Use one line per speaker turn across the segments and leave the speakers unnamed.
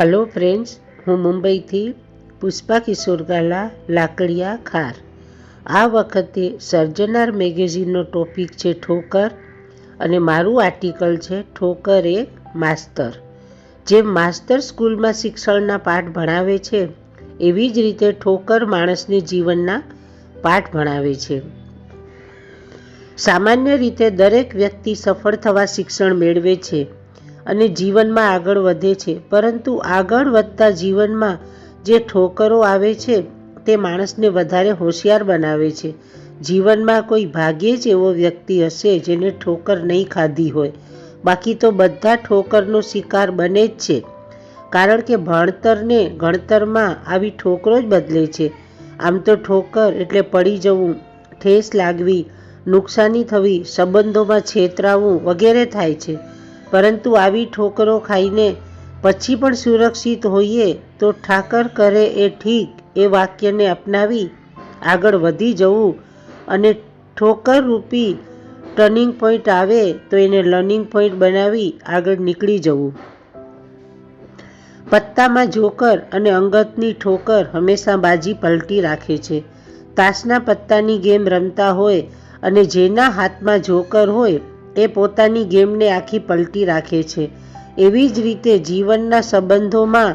Hello friends હું મુંબઈથી પુષ્પા કિશોરગાલા, લાકડિયા, ખાર. આ વખતે સર્જનાર મેગેઝિનનો ટોપિક છે ઠોકર અને મારું આર્ટિકલ છે ઠોકર એક માસ્તર. જેમ માસ્તર સ્કૂલમાં શિક્ષણના પાઠ ભણાવે છે, એવી જ રીતે ઠોકર માણસને જીવનના પાઠ ભણાવે છે. સામાન્ય રીતે દરેક વ્યક્તિ સફળ થવા શિક્ષણ મેળવે છે. અને જીવનમાં આગળ વધે છે. પરંતુ આગળ વધતા જીવનમાં જે ઠોકરો આવે છે, તે માણસને વધારે હોશિયાર બનાવે છે. જીવનમાં કોઈ ભાગ્યે જ એવો વ્યક્તિ હશે જેને ઠોકર નહીં ખાધી હોય. બાકી તો બધા ઠોકરનો શિકાર બને જ છે. કારણ કે ભણતરને ગણતરમાં આવી ઠોકરો જ બદલે છે. આમ તો ઠોકર એટલે પડી જવું, ઠેસ લાગવી, નુકસાની થવી, સંબંધોમાં છેતરાવું વગેરે થાય છે. પરંતુ આવી ઠોકરો ખાઈને પછી પણ સુરક્ષિત હોઈએ તો ઠાકર કરે એ ઠીક એ વાક્યને અપનાવી આગળ વધી જવું અને ઠોકર રૂપી ટર્નિંગ પોઈન્ટ આવે તો એને લર્નિંગ પોઈન્ટ બનાવી આગળ નીકળી જવું. પત્તામાં જોકર અને અંગતની ઠોકર હંમેશા બાજી પલટી રાખે છે. તાશના પત્તાની ગેમ રમતા હોય અને જેના હાથમાં જોકર હોય એ પોતાની ગેમને આખી પલટી રાખે છે. એવી જ રીતે જીવનના સંબંધોમાં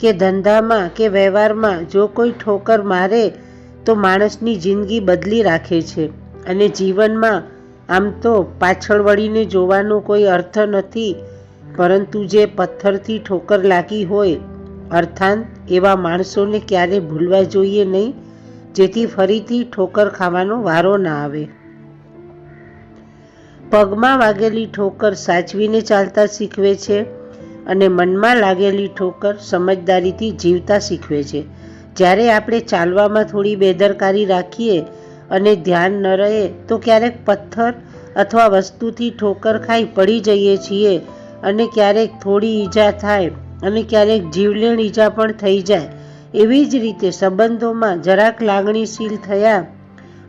કે ધંધામાં કે વ્યવહારમાં જો કોઈ ઠોકર મારે તો માણસની જિંદગી બદલી રાખે છે. અને જીવનમાં આમ તો પાછળ વળીને જોવાનો કોઈ અર્થ નથી, પરંતુ જે પથ્થરથી ઠોકર લાગી હોય, અર્થાંત એવા માણસોને ક્યારે ભૂલવા જોઈએ નહીં, જેથી ફરીથી ઠોકર ખાવાનો વારો ના આવે. પગમાં વાગેલી ઠોકર સાચવીને ચાલતા શીખવે છે અને મનમાં લાગેલી ઠોકર સમજદારીથી જીવતા શીખવે છે. જ્યારે આપણે ચાલવામાં થોડી બેદરકારી રાખીએ અને ધ્યાન ન રહે, તો ક્યારેક પથ્થર અથવા વસ્તુથી ઠોકર ખાઈ પડી જઈએ છીએ અને ક્યારેક થોડી ઈજા થાય અને ક્યારેક જીવલેણ ઈજા પણ થઈ જાય. એવી જ રીતે સંબંધોમાં જરાક લાગણીશીલ થયા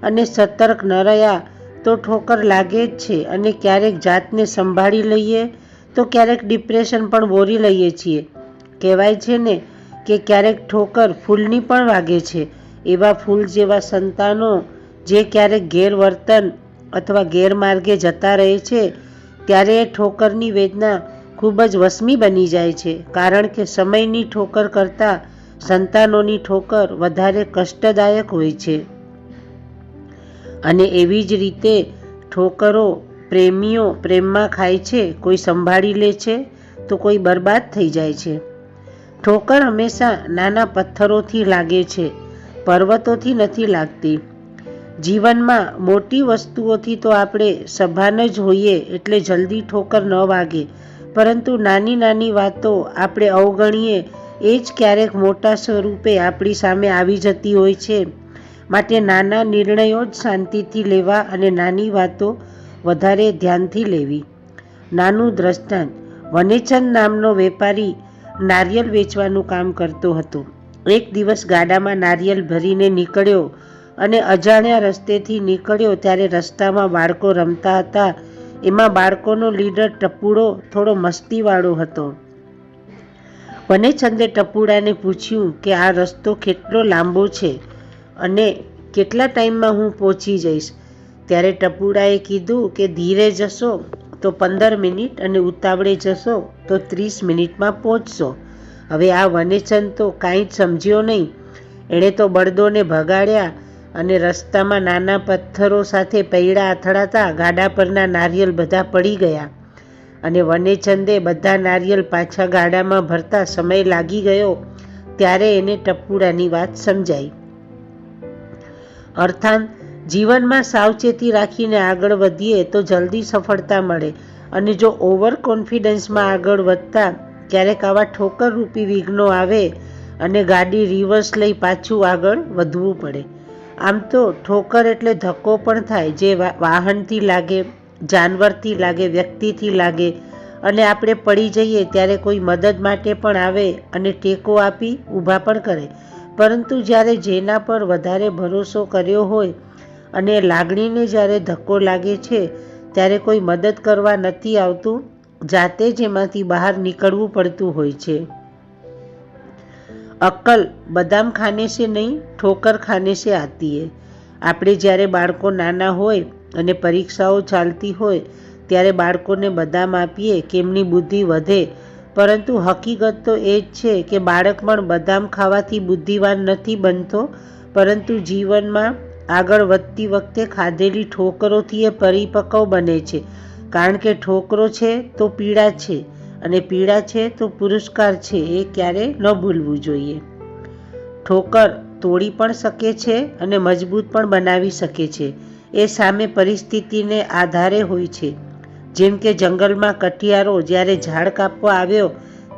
અને સતર્ક ન રહ્યા તો ઠોકર લાગે જ છે અને ક્યારેક જાતને સંભાળી લઈએ તો ક્યારેક ડિપ્રેશન પણ બોરી લઈએ છીએ. કહેવાય છે ને કે ક્યારેક ઠોકર ફૂલની પણ વાગે છે. એવા ફૂલ જેવા સંતાનો જે ક્યારેક ગેરવર્તન અથવા ગેરમાર્ગે જતા રહે છે, ત્યારે એ ઠોકરની વેદના ખૂબ જ વસમી બની જાય છે. કારણ કે સમયની ઠોકર કરતાં સંતાનોની ઠોકર વધારે કષ્ટદાયક હોય છે. અને એવી જ રીતે ઠોકરો, પ્રેમીઓ પ્રેમમાં ખાય છે, કોઈ સંભાળી લે છે, તો કોઈ બરબાદ થઈ જાય છે. ઠોકર હંમેશા નાના પથ્થરોથી લાગે છે, પર્વતોથી નથી લાગતી. જીવનમાં મોટી વસ્તુઓથી તો આપણે સભાન જ હોઈએ એટલે જલ્દી ઠોકર ન વાગે. પરંતુ નાની નાની વાતો આપણે અવગણીએ, એ જ ક્યારેક મોટા સ્વરૂપે આપણી સામે આવી જતી હોય છે. માટે નાના નિર્ણયો જ શાંતિથી લેવા અને નાની વાતો વધારે ધ્યાનથી લેવી. નાનું દ્રષ્ટાંત. વનેચંદ નામનો વેપારી નારિયેલ વેચવાનું કામ કરતો હતો. એક દિવસ ગાડામાં નારિયેલ ભરીને નીકળ્યો અને અજાણ્યા રસ્તેથી નીકળ્યો ત્યારે રસ્તામાં બાળકો રમતા હતા. એમાં બાળકોનો લીડર ટપુડો થોડો મસ્તીવાળો હતો. વનેચંદે ટપુડાને પૂછ્યું કે આ રસ્તો કેટલો લાંબો છે? અને કેટલા ટાઈમમાં હું પહોંચી જઈશ? ત્યારે ટપુડાએ કીધું કે ધીરે જશો તો પંદર મિનિટ અને ઉતાવળે જશો તો ત્રીસ મિનિટમાં પહોંચશો. હવે આ વનેચંદ તો કાંઈ જ સમજ્યો નહીં. એણે તો બળદોને ભગાડ્યા અને રસ્તામાં નાના પથ્થરો સાથે પૈડા અથડાતા ગાડા પરના નારિયેલ બધા પડી ગયા. અને વનેચંદે બધા નારિયેલ પાછા ગાડામાં ભરતા સમય લાગી ગયો. ત્યારે એને ટપુડાની વાત સમજાઈ. અર્થાત, જીવનમાં સાવચેતી રાખીને આગળ વધીએ તો જલ્દી સફળતા મળે. અને જો ઓવર કોન્ફિડન્સમાં આગળ વધતા ક્યારેક આવા ઠોકર રૂપી વિઘ્નો આવે અને ગાડી રિવર્સ લઈ પાછું આગળ વધવું પડે. આમ તો ઠોકર એટલે ધક્કો પણ થાય, જે વાહનથી લાગે, જાનવરથી લાગે, વ્યક્તિથી લાગે. અને આપણે પડી જઈએ ત્યારે કોઈ મદદ માટે પણ આવે અને ટેકો આપી ઊભા પણ કરે. પરંતુ જ્યારે જેના પર વધારે ભરોસો કર્યો હોય અને લાગણીને જ્યારે ધક્કો લાગે છે, ત્યારે કોઈ મદદ કરવા નથી આવતું, જાતે જ એમાંથી બહાર નીકળવું પડતું હોય છે. અક્કલ બદામ ખાને છે નહીં, ઠોકર ખાને છે આતી આપણે જ્યારે બાળકો નાના હોય અને પરીક્ષાઓ ચાલતી હોય, ત્યારે બાળકોને બદામ આપીએ કે એમની બુદ્ધિ વધે પરંતુ હકીકત તો એ જ છે કે બાળક પણ બદામ ખાવાથી બુદ્ધિવાન નથી બનતો, પરંતુ જીવનમાં આગળ વધતી વખતે ખાધેલી ઠોકરોથી એ પરિપક્વ બને છે. કારણ કે ઠોકરો છે તો પીડા છે અને પીડા છે તો પુરસ્કાર છે, એ ક્યારે ન ભૂલવું જોઈએ. ઠોકર તોડી પણ શકે છે અને મજબૂત પણ બનાવી શકે છે. એ સામે પરિસ્થિતિને આધારે હોય છે. જેમ કે જંગલમાં કઠિયારો જ્યારે ઝાડ કાપવા આવ્યો,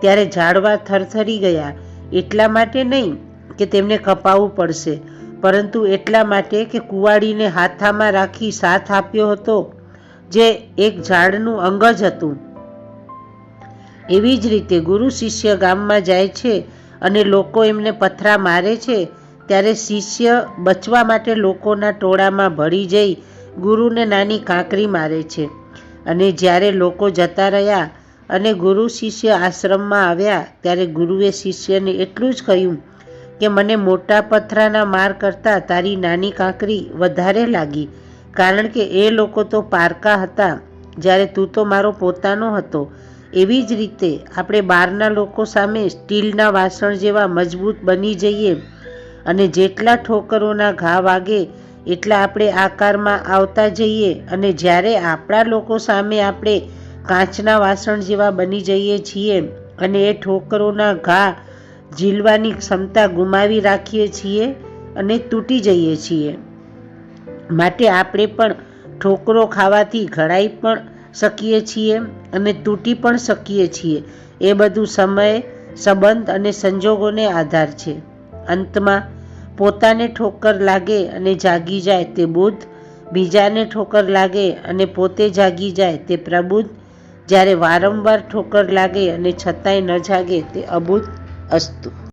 ત્યારે ઝાડવા થરથરી ગયા. એટલા માટે નહીં કે તેમને કપાવવું પડશે, પરંતુ એટલા માટે કે કુવાડીને હાથામાં રાખી સાથ આપ્યો હતો, જે એક ઝાડનું અંગ જ હતું. એવી જ રીતે ગુરુ શિષ્ય ગામમાં જાય છે અને લોકો એમને પથરા મારે છે, ત્યારે શિષ્ય બચવા માટે લોકોના ટોળામાં ભળી જઈ ગુરુને નાની કાંકરી મારે છે. અને જ્યારે લોકો જતા રહ્યા અને ગુરુ શિષ્ય આશ્રમમાં આવ્યા, ત્યારે ગુરુએ શિષ્યને એટલું જ કહ્યું કે, મને મોટા પથરાના માર કરતાં તારી નાની કાંકરી વધારે લાગી, કારણ કે એ લોકો તો પારકા હતા, જ્યારે તું તો મારો પોતાનો હતો. એવી જ રીતે આપણે બહારના લોકો સામે સ્ટીલના વાસણ જેવા મજબૂત બની જઈએ અને જેટલા ઠોકરોના ઘા વાગે એટલા આપણે આકારમાં આવતા જઈએ અને જ્યારે આપણા લોકો સામે આપણે કાચના વાસણ જેવા બની જઈએ છીએ અને એ ઠોકરોના ઘા ઝીલવાની ક્ષમતા ગુમાવી રાખીએ છીએ અને તૂટી જઈએ છીએ. માટે આપણે પણ ઠોકરો ખાવાથી ઘડાઈ પણ શકીએ છીએ અને તૂટી પણ શકીએ છીએ. એ બધું સમય, સંબંધ અને સંજોગોને આધાર છે. અંતમાં પોતાને ઠોકર લાગે અને જાગી જાય તે બુદ્ધ, બીજાને ઠોકર લાગે અને પોતે જાગી જાય તે પ્રબુદ્ધ. જ્યારે વારંવાર ઠોકર લાગે અને છતાંય ન જાગે તે અબુદ્ધ અસ્તુ.